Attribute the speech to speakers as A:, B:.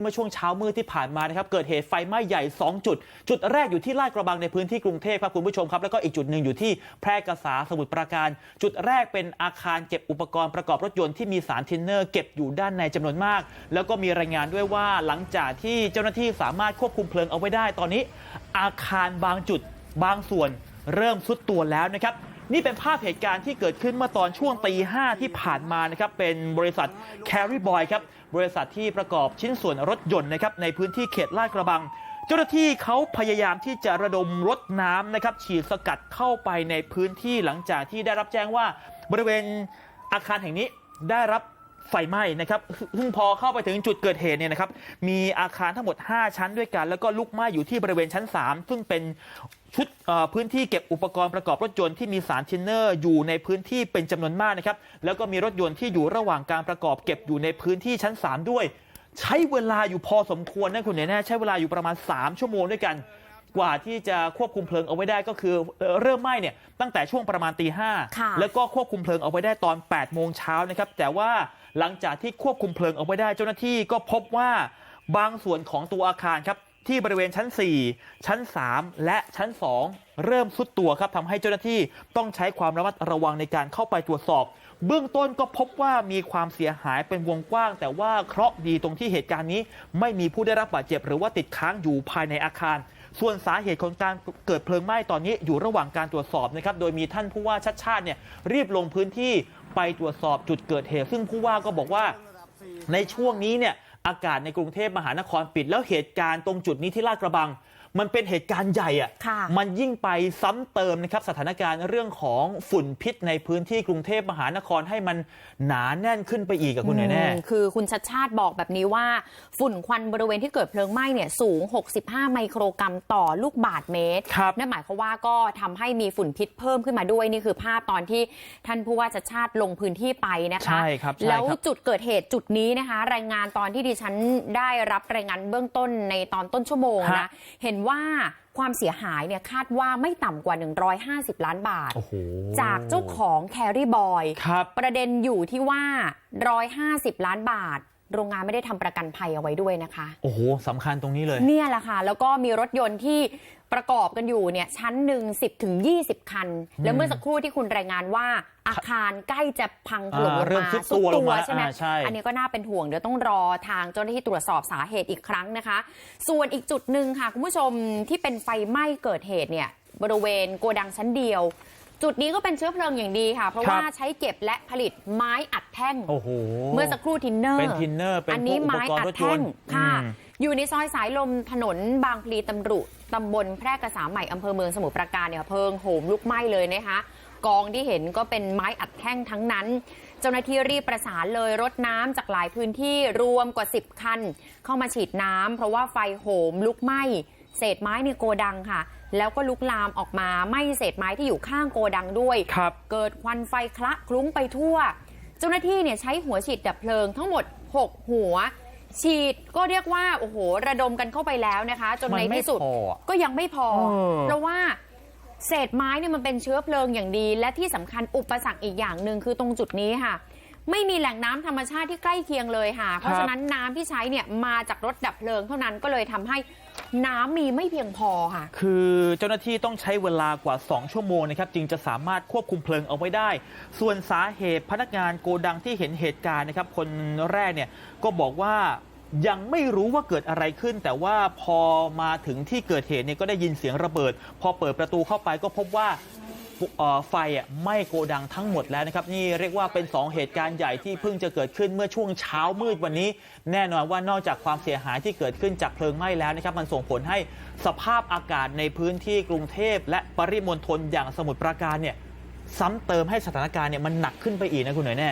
A: เมื่อช่วงเช้ามืดที่ผ่านมานะครับเกิดเหตุไฟไหม้ใหญ่ 2 จุด จุดแรกอยู่ที่ลาดกระบังในพื้นที่กรุงเทพครับคุณผู้ชมครับแล้วก็อีกจุดหนึ่งอยู่ที่แพร่กษาสมุทรปราการ จุดแรกเป็นอาคารเก็บอุปกรณ์ประกอบรถยนต์ที่มีสารทินเนอร์เก็บอยู่ด้านในจำนวนมาก แล้วก็มีรายงานด้วยว่าหลังจากที่เจ้าหน้าที่สามารถควบคุมเพลิงเอาไว้ได้ตอนนี้ อาคารบางจุดบางส่วนเริ่มสุดตัวแล้วนะครับ นี่เป็นภาพเหตุการณ์ที่เกิดขึ้นเมื่อตอนช่วงตีห้าที่ผ่านมานะครับเป็นบริษัท Carry Boy ครับบริษัทที่ประกอบชิ้นส่วนรถยนต์นะครับในพื้นที่เขตลาดกระบัง เจ้าหน้าที่เขาพยายามที่จะระดมรถน้ำนะครับฉีดสกัดเข้าไปในพื้นที่หลังจากที่ได้รับแจ้งว่าบริเวณอาคารแห่งนี้ได้รับ ไฟไหม้นะครับซึ่งพอเข้าไปถึงจุดเกิดเหตุเนี่ยนะครับมีอาคารทั้งหมด 5 ชั้นด้วยกัน แล้วก็ลุกไหม้อยู่ที่บริเวณชั้น 3 ซึ่งเป็นชุดพื้นที่เก็บอุปกรณ์ประกอบรถยนต์ที่มีสารทินเนอร์อยู่ในพื้นที่เป็นจำนวนมากนะครับแล้วก็มีรถยนต์ที่อยู่ระหว่างการประกอบเก็บอยู่ในพื้นที่ชั้น 3 ด้วย ใช้เวลาอยู่พอสมควรนะคุณเนี่ยแน่ใช้เวลาอยู่ประมาณ 3 ชั่วโมงด้วยกัน กว่าที่จะควบคุมเพลิงเอาไว้ได้ก็คือเอ่อเริ่มไหม้เนี่ยตั้งแต่ช่วงประมาณตีห้า
B: ค่ะ
A: แล้วก็ควบคุมเพลิงเอาไว้ได้ตอน8โมงเช้านะครับแต่ว่าหลังจากที่ควบคุมเพลิงเอาไว้ได้เจ้าหน้าที่ก็พบว่าบางส่วนของตัวอาคารครับที่บริเวณชั้น 4 ชั้น 3 และชั้น 2 เริ่มสุดตัวครับทำให้เจ้าหน้าที่ต้องใช้ความระมัดระวังในการเข้าไปตรวจสอบ เบื้องต้นก็พบว่ามีความเสียหายเป็นวงกว้าง แต่ว่าเคราะห์ดีตรงที่เหตุการณ์นี้ ไม่มีผู้ได้รับบาดเจ็บ หรือว่าติดค้างอยู่ภายในอาคาร ส่วนสาเหตุของการเกิดเพลิงไหม้ตอนนี้อยู่ระหว่างการตรวจสอบนะครับ โดยมีท่านผู้ว่าชัดชาติเนี่ยรีบลงพื้นที่ไปตรวจสอบจุดเกิดเหตุ ซึ่งผู้ว่าก็บอกว่าในช่วงนี้เนี่ยอากาศในกรุงเทพมหานครปิด แล้วเหตุการณ์ตรงจุดนี้ที่ลาดกระบัง มันเป็นเหตุการณ์ใหญ่อะ
B: ค่ะ
A: มันยิ่งไปซ้ำเติมนะครับสถานการณ์เรื่องของฝุ่นพิษในพื้นที่กรุงเทพมหานครให้มันหนาแน่นขึ้นไปอีกกับคุณแน่แน่
B: อืมคือคุณชัดชาติบอกแบบนี้ว่า ฝุ่นควันบริเวณที่เกิดเพลิงไหม้เนี่ยสูง 65 ไมโครกรัมต่อลูกบาทเมตร
A: ครับ
B: นั่นหมายความว่าก็ทำให้มีฝุ่นพิษเพิ่มขึ้นมาด้วยนี่คือภาพตอนที่ท่านผู้ว่าชัดชาติลงพื้นที่ไปนะคะ
A: ใช่ครับใช่
B: แล้ว
A: ครับ
B: จุดเกิดเหตุจุดนี้นะคะ รายงานตอนที่ดิฉันได้รับรายงานเบื้องต้นในตอนต้นชั่วโมง
A: ฮะ
B: นะเห็นว่าความเสียหายเนี่ยคาดว่าไม่ต่ำกว่า 150 ล้านบาท
A: โอ้โห
B: จากเจ้าของแครี่บอย
A: ครับ
B: ประเด็นอยู่ที่ว่า 150 ล้านบาท โรงงานไม่ได้ทำประกันภัยเอาไว้ด้วยนะคะ
A: โอ้โหสำคัญตรงนี้เลย
B: เนี่ยแหละค่ะ แล้วก็มีรถยนต์ที่ประกอบกันอยู่เนี่ยชั้นหนึ่ง10ถึง20คัน แล้วเมื่อสักครู่ที่คุณรายงานว่าอาคารใกล้จะพังถล่มล
A: อ่างเริ่ม
B: มา
A: ซุดตัวลงมา
B: ใช่ไหม
A: อ่าใช่
B: อันนี้ก็น่าเป็นห่วงเดี๋ยวต้องรอทางเจ้าหน้าที่ตรวจสอบสาเหตุอีกครั้งนะคะ ส่วนอีกจุดหนึ่งค่ะคุณผู้ชมที่เป็นไฟไหม้เกิดเหตุเนี่ยบริเวณโกดังชั้นเดียว จุดนี้ก็เป็นเชื้อเพลิงอย่างดีค่ะ เพราะ
A: ครับ
B: ว่าใช้เก็บและผลิตไม้อัดแท่ง
A: โอ้โห
B: เมื่อสักครู่ทินเนอร์
A: เป็นทินเนอร์เป็น
B: อันนี้
A: พวกอุป
B: ไม้
A: กรณ์
B: อัด
A: รถย
B: แท่
A: น
B: ง
A: ต์
B: ค่ะ
A: อืม
B: อยู่ในซอยสายลมถนนบางพลีตำรุตำบลแพร่กษาใหม่อำเภอเมืองสมุทรปราการเนี่ยเพลิงโหมลุกไหม้เลยนะคะ กองที่เห็นก็เป็นไม้อัดแท่งทั้งนั้น เจ้าหน้าที่รีบประสานเลยรถน้ำจากหลายพื้นที่รวมกว่า 10 คัน เข้ามาฉีดน้ำเพราะว่าไฟโหมลุกไหม้เศษไม้ในโกดังค่ะ แล้วก็ลุกลามออกมาไหม้เศษไม้ที่อยู่ข้างโกดังด้วย
A: ครับ
B: เกิดควันไฟคละคลุ้งไปทั่ว เจ้าหน้าที่เนี่ยใช้หัวฉีดดับเพลิงทั้งหมด 6 หัว ฉีดก็เรียกว่าโอ้โหระดมกันเข้าไปแล้วนะคะ จน
A: มัน
B: ใน
A: ไม่
B: ที่สุด
A: พออะ
B: ก็ยังไม่พอ
A: เออ
B: เพราะว่าเศษไม้เนี่ยมันเป็นเชื้อเพลิงอย่างดี และที่สำคัญอุปสรรคอีกอย่างหนึ่งคือตรงจุดนี้ค่ะ ไม่มีแหล่งน้ำธรรมชาติที่ใกล้เคียงเลยค่ะ เพราะฉะนั้นน้ำที่ใช้เนี่ยมาจากรถดับเพลิงเท่านั้นก็เลยทำให้ น้ำมีไม่เพียงพอค่ะ
A: คือเจ้าหน้าที่ต้องใช้เวลากว่า 2 ชั่วโมงนะครับจึงจะสามารถควบคุมเพลิงเอาไว้ได้ ส่วนสาเหตุพนักงานโกดังที่เห็นเหตุการณ์นะครับ คนแรกเนี่ยก็บอกว่ายังไม่รู้ว่าเกิดอะไรขึ้น แต่ว่าพอมาถึงที่เกิดเหตุเนี่ยก็ได้ยินเสียงระเบิด พอเปิดประตูเข้าไปก็พบว่า ไฟไหม้โกดังทั้งหมดแล้วนะครับนี่เรียกว่าเป็น 2 เหตุการณ์ใหญ่ที่เพิ่งจะเกิดขึ้นเมื่อช่วงเช้ามืดวันนี้ แน่นอนว่านอกจากความเสียหายที่เกิดขึ้นจากเพลิงไหม้แล้วนะครับมันส่งผลให้สภาพอากาศในพื้นที่กรุงเทพ และปริมณฑลอย่างสมุทรปราการเนี่ยซ้ำเติมให้สถานการณ์เนี่ยมันหนักขึ้นไปอีกนะคุณหน่อยแน่